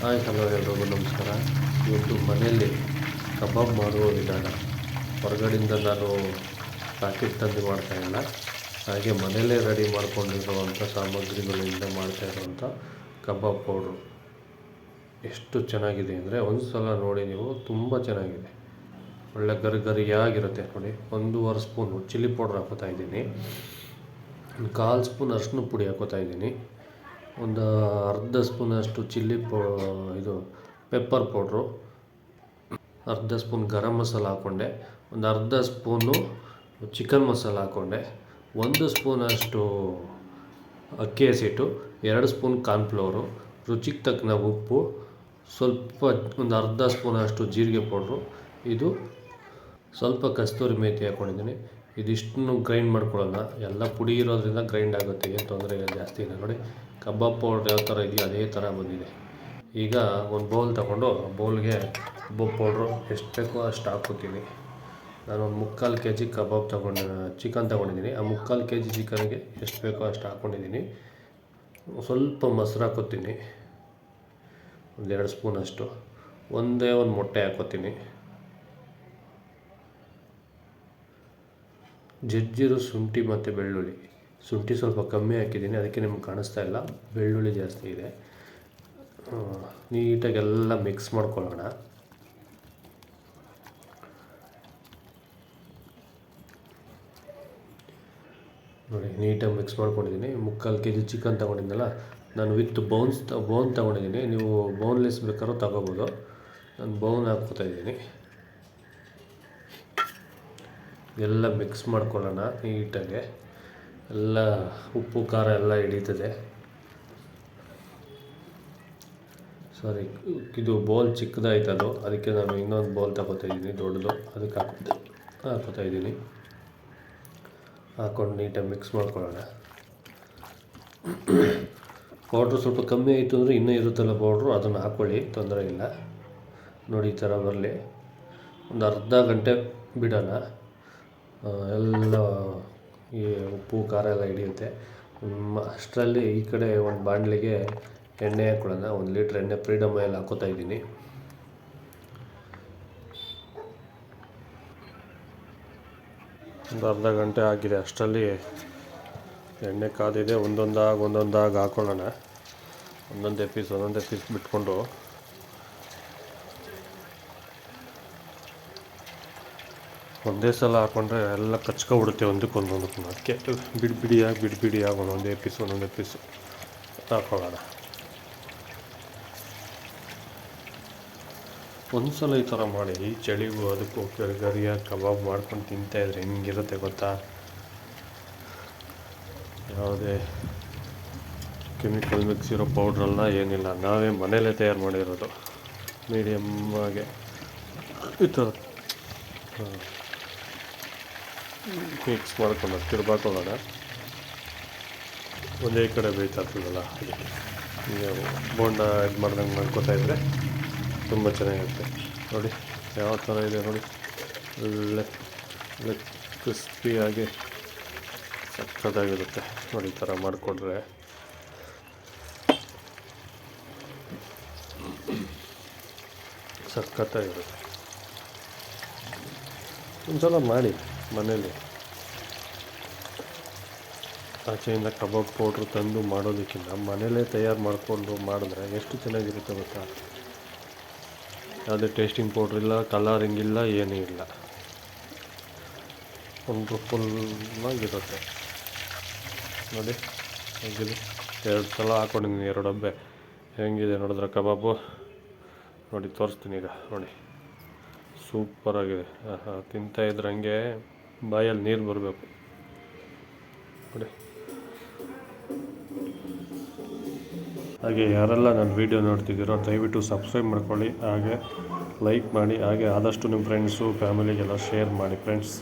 Hi, hello ಎಲ್ರಿಗೂ ನಮಸ್ಕಾರ. ಇವತ್ತು ಮನೆಯಲ್ಲಿ ಕಬಾಬ್ ಮಾಡುವ ವಿಧಾನ. ಹೊರಗಡೆಯಿಂದ ನಾನು ಪ್ಯಾಕೆಟ್ ತಂದು ಮಾಡ್ತಾಯಿಲ್ಲ ಹಾಗೆ ಮನೆಯಲ್ಲೇ ರೆಡಿ ಮಾಡ್ಕೊಂಡಿರುವಂಥ ಸಾಮಗ್ರಿಗಳಿಂದ ಮಾಡ್ತಾ ಇರುವಂಥ ಕಬಾಬ್ ಪೌಡ್ರು ಎಷ್ಟು ಚೆನ್ನಾಗಿದೆ ಅಂದರೆ ಒಂದು ಸಲ ನೋಡಿ ನೀವು, ತುಂಬ ಚೆನ್ನಾಗಿದೆ. ಒಳ್ಳೆ ಗರಿ ಗರಿಯಾಗಿರುತ್ತೆ ನೋಡಿ. ಒಂದೂವರೆ ಸ್ಪೂನು ಚಿಲ್ಲಿ ಪೌಡ್ರ್ ಹಾಕೋತಾ ಇದ್ದೀನಿ. ಕಾಲು ಸ್ಪೂನ್ ಅರಿಶಿನ ಪುಡಿ ಹಾಕೋತಾ ಇದ್ದೀನಿ. ಒಂದು ಅರ್ಧ ಸ್ಪೂನಷ್ಟು ಚಿಲ್ಲಿ ಪೌ, ಇದು ಪೆಪ್ಪರ್ ಪೌಡ್ರು. ಅರ್ಧ ಸ್ಪೂನ್ ಗರಂ ಮಸಾಲ ಹಾಕ್ಕೊಂಡೆ ಒಂದು ಅರ್ಧ ಸ್ಪೂನು ಚಿಕನ್ ಮಸಾಲ ಹಾಕ್ಕೊಂಡೆ ಒಂದು ಸ್ಪೂನಷ್ಟು ಅಕ್ಕಿ ಹಸಿಟ್ಟು, ಎರಡು ಸ್ಪೂನ್ ಕಾರ್ನ್ಫ್ಲವರು ರುಚಿಗೆ ತಕ್ಕನ ಉಪ್ಪು, ಸ್ವಲ್ಪ ಒಂದು ಅರ್ಧ ಸ್ಪೂನಷ್ಟು ಜೀರಿಗೆ ಪೌಡ್ರು. ಇದು ಸ್ವಲ್ಪ ಕಸ್ತೂರಿ ಮೇಥಿ ಹಾಕ್ಕೊಂಡಿದ್ದೀನಿ ಇದಿಷ್ಟನ್ನು ಗ್ರೈಂಡ್ ಮಾಡ್ಕೊಳ್ಳೋಣ. ಎಲ್ಲ ಪುಡಿ ಇರೋದ್ರಿಂದ ಗ್ರೈಂಡ್ ಆಗುತ್ತೆ, ಏನು ತೊಂದರೆ ಇಲ್ಲ ಜಾಸ್ತಿ ಇಲ್ಲ. ನೋಡಿ, ಕಬಾಬ್ ಪೌಡ್ರ್ ಯಾವ ಥರ ಇದೆಯೋ ಅದೇ ಥರ ಬಂದಿದೆ. ಈಗ ಒಂದು ಬೌಲ್ ತಗೊಂಡು ಬೌಲ್ಗೆ ಕಬಾಬ್ ಪೌಡ್ರು ಎಷ್ಟು ಬೇಕೋ ಅಷ್ಟು ಹಾಕೋತೀನಿ ನಾನು ಒಂದು ಮುಕ್ಕಾಲು ಕೆ ಜಿ ಕಬಾಬ್ ತೊಗೊಂಡು, ಚಿಕನ್ ತೊಗೊಂಡಿದ್ದೀನಿ. ಆ ಮುಕ್ಕಾಲು ಕೆ ಜಿ ಚಿಕನ್ಗೆ ಎಷ್ಟು ಬೇಕೋ ಅಷ್ಟು ಹಾಕ್ಕೊಂಡಿದ್ದೀನಿ. ಸ್ವಲ್ಪ ಮೊಸರು ಹಾಕೋತೀನಿ ಒಂದೆರಡು ಸ್ಪೂನಷ್ಟು ಒಂದೇ ಒಂದು ಮೊಟ್ಟೆ ಹಾಕ್ಕೋತೀನಿ. ಜಜ್ಜಿರೋ ಶುಂಠಿ ಮತ್ತು ಬೆಳ್ಳುಳ್ಳಿ. ಶುಂಠಿ ಸ್ವಲ್ಪ ಕಮ್ಮಿ ಹಾಕಿದ್ದೀನಿ, ಅದಕ್ಕೆ ನಿಮ್ಗೆ ಕಾಣಿಸ್ತಾ ಇಲ್ಲ. ಬೆಳ್ಳುಳ್ಳಿ ಜಾಸ್ತಿ ಇದೆ. ನೀಟಾಗಿ ಎಲ್ಲ ಮಿಕ್ಸ್ ಮಾಡ್ಕೊಳ್ಳೋಣ. ನೋಡಿ, ನೀಟಾಗಿ ಮಿಕ್ಸ್ ಮಾಡ್ಕೊಂಡಿದ್ದೀನಿ. ಮುಕ್ಕಾಲು ಕೆ ಜಿ ಚಿಕನ್ ತೊಗೊಂಡಿದ್ನಲ್ಲ, ನಾನು ವಿತ್ ಬೌನ್ಸ್ ಬೋನ್ ತೊಗೊಂಡಿದ್ದೀನಿ. ನೀವು ಬೋನ್ಲೆಸ್ ಬೇಕಾದ್ರೂ ತಗೋಬೋದು. ನಾನು ಬೌನ್ ಹಾಕ್ಕೋತಾ ಇದ್ದೀನಿ. ಎಲ್ಲ ಮಿಕ್ಸ್ ಮಾಡ್ಕೊಳ್ಳೋಣ ನೀಟಾಗಿ. ಎಲ್ಲ ಉಪ್ಪು, ಖಾರ ಎಲ್ಲ ಹಿಡಿತದೆ. ಸಾರಿ ಇದು ಬೌಲ್ ಚಿಕ್ಕದಾಯ್ತದು ಅದಕ್ಕೆ ನಾನು ಇನ್ನೊಂದು ಬೌಲ್ ತಗೋತಾ ಇದ್ದೀನಿ, ದೊಡ್ಡದು. ಅದಕ್ಕೆ ಹಾಕೋದು ಹಾಕೋತಾ ಇದ್ದೀನಿ. ಹಾಕ್ಕೊಂಡು ನೀಟಾಗಿ ಮಿಕ್ಸ್ ಮಾಡ್ಕೊಳ್ಳೋಣ. ಪೌಡ್ರು ಸ್ವಲ್ಪ ಕಮ್ಮಿ ಆಯಿತು ಅಂದರೆ ಇನ್ನೂ ಇರುತ್ತಲ್ಲ ಪೌಡ್ರು ಅದನ್ನು ಹಾಕ್ಕೊಳ್ಳಿ, ತೊಂದರೆ ಇಲ್ಲ. ನೋಡಿ ಈ ಥರ ಬರಲಿ. ಒಂದು ಅರ್ಧ ಗಂಟೆ ಬಿಡೋಣ. ಎಲ್ಲ ಈ ಉಪ್ಪು, ಖಾರ ಎಲ್ಲ ಹಿಡಿಯುತ್ತೆ. ಅಷ್ಟರಲ್ಲಿ ಈ ಕಡೆ ಒಂದು ಬಾಣಲಿಗೆ ಎಣ್ಣೆ ಹಾಕ್ಕೊಳ್ಳೋಣ ಒಂದು ಲೀಟ್ರ್ ಎಣ್ಣೆ ಫ್ರೀಡಮ್ ಆಯಿಲ್ ಹಾಕೋತಾ ಇದ್ದೀನಿ. ಒಂದು ಅರ್ಧ ಗಂಟೆ ಆಗಿದೆ. ಅಷ್ಟರಲ್ಲಿ ಎಣ್ಣೆ ಕಾದಿದೆ. ಒಂದೊಂದಾಗಿ ಒಂದೊಂದಾಗಿ ಹಾಕೊಳ್ಳೋಣ. ಒಂದೊಂದೇ ಪೀಸ್ ಒಂದೊಂದೇ ಪೀಸ್ ಬಿಟ್ಕೊಂಡು. ಒಂದೇ ಸಲ ಹಾಕ್ಕೊಂಡ್ರೆ ಎಲ್ಲ ಕಚ್ಕೊಬಿಡುತ್ತೆ ಒಂದಕ್ಕೊಂದು ಒಂದಕ್ಕೊಂದು. ಅದಕ್ಕೆ ಬಿಡಿ ಬಿಡಿಯಾಗಿ ಬಿಡಿ ಬಿಡಿಯಾಗಿ ಒಂದೊಂದೇ ಪೀಸ್ ಒಂದೊಂದೇ ಪೀಸು ಹಾಕೊಳ್ಳೋಣ. ಒಂದು ಸಲ ಈ ಥರ ಮಾಡಿ, ಈ ಚಳಿಗೂ ಅದಕ್ಕೂ ಗರಿ ಗರಿಯಾಗಿ ಕಬಾಬ್ ಮಾಡ್ಕೊಂಡು ತಿಂತಾಯಿದ್ರೆ ಹೆಂಗಿರುತ್ತೆ ಗೊತ್ತಾ? ಯಾವುದೇ ಕೆಮಿಕಲ್ ಮಿಕ್ಸ್ ಇರೋ ಪೌಡ್ರಲ್ಲ ಏನಿಲ್ಲ. ನಾವೇ ಮನೇಲೇ ತಯಾರು ಮಾಡಿರೋದು. ಮೀಡಿಯಮ್ ಆಗಿ. ಈ ಥರ. ಮಿಕ್ಸ್ ಮಾಡ್ಕೊಂಡು ತಿರ್ಬಾಕೊಳ್ಳೋಣ ಒಂದೇ ಕಡೆ ಬೇಯ್ತಾಗ್ತದಲ್ಲ ಅದಕ್ಕೆ ನೀವು ಬೋಂಡ ಇದು ಮಾಡ್ದಂಗೆ ಮಾಡ್ಕೋತಾ ಇದ್ದರೆ ತುಂಬ ಚೆನ್ನಾಗಿರುತ್ತೆ. ನೋಡಿ, ಯಾವ ಥರ ಇದೆ ನೋಡಿ. ಒಳ್ಳೆ ಒಳ್ಳೆ ಕ್ರಿಸ್ಪಿಯಾಗಿ ಸಕ್ಕತ್ತಾಗಿರುತ್ತೆ. ನೋಡಿ, ಈ ಥರ ಮಾಡಿಕೊಡ್ರೆ. ಸಖತ್ತಾಗಿರುತ್ತೆ ಒಂದು ಸಲ ಮಾಡಿ. ಮನೇಲಿ. ಆಚೆಯಿಂದ ಕಬಾಬ್ ಪೌಡ್ರ್ ತಂದು ಮಾಡೋದಕ್ಕಿಂತ ಮನೇಲೇ ತಯಾರು ಮಾಡಿಕೊಂಡು ಮಾಡಿದ್ರೆ ಎಷ್ಟು ಚೆನ್ನಾಗಿರುತ್ತೆ ಗೊತ್ತಾ? ಯಾವುದೇ ಟೇಸ್ಟಿಂಗ್ ಪೌಡ್ರ್ ಇಲ್ಲ ಕಲರಿಂಗ್ ಇಲ್ಲ, ಏನೂ ಇಲ್ಲ. ವಂಡ್ರ್ಫುಲ್ಲಾಗಿರುತ್ತೆ ನೋಡಿ, ಹೇಗಿದೆ? ಎರಡು ಸಲ ಹಾಕ್ಕೊಂಡಿದ್ದೀನಿ ಎರಡು ಡಬ್ಬೆ ಹೆಂಗಿದೆ ನೋಡಿದ್ರೆ ಕಬಾಬು? ನೋಡಿ, ತೋರಿಸ್ತೀನಿ ಈಗ. ನೋಡಿ. ಸೂಪರಾಗಿದೆ. ಆಹಾ, ತಿಂತಾ ಇದ್ರೆ ಹಂಗೆ ಬಾಯಲ್ಲಿ ನೀರು ಬರಬೇಕು. ನೋಡಿ ಹಾಗೆ ಯಾರೆಲ್ಲ ನನ್ನ ವೀಡಿಯೋ ನೋಡ್ತಿದ್ದೀರೋ ದಯವಿಟ್ಟು ಸಬ್ಸ್ಕ್ರೈಬ್ ಮಾಡ್ಕೊಳ್ಳಿ. ಹಾಗೆ ಲೈಕ್ ಮಾಡಿ. ಹಾಗೆ ಆದಷ್ಟು ನಿಮ್ಮ ಫ್ರೆಂಡ್ಸು ಫ್ಯಾಮಿಲಿಗೆಲ್ಲ ಶೇರ್ ಮಾಡಿ. ಫ್ರೆಂಡ್ಸ್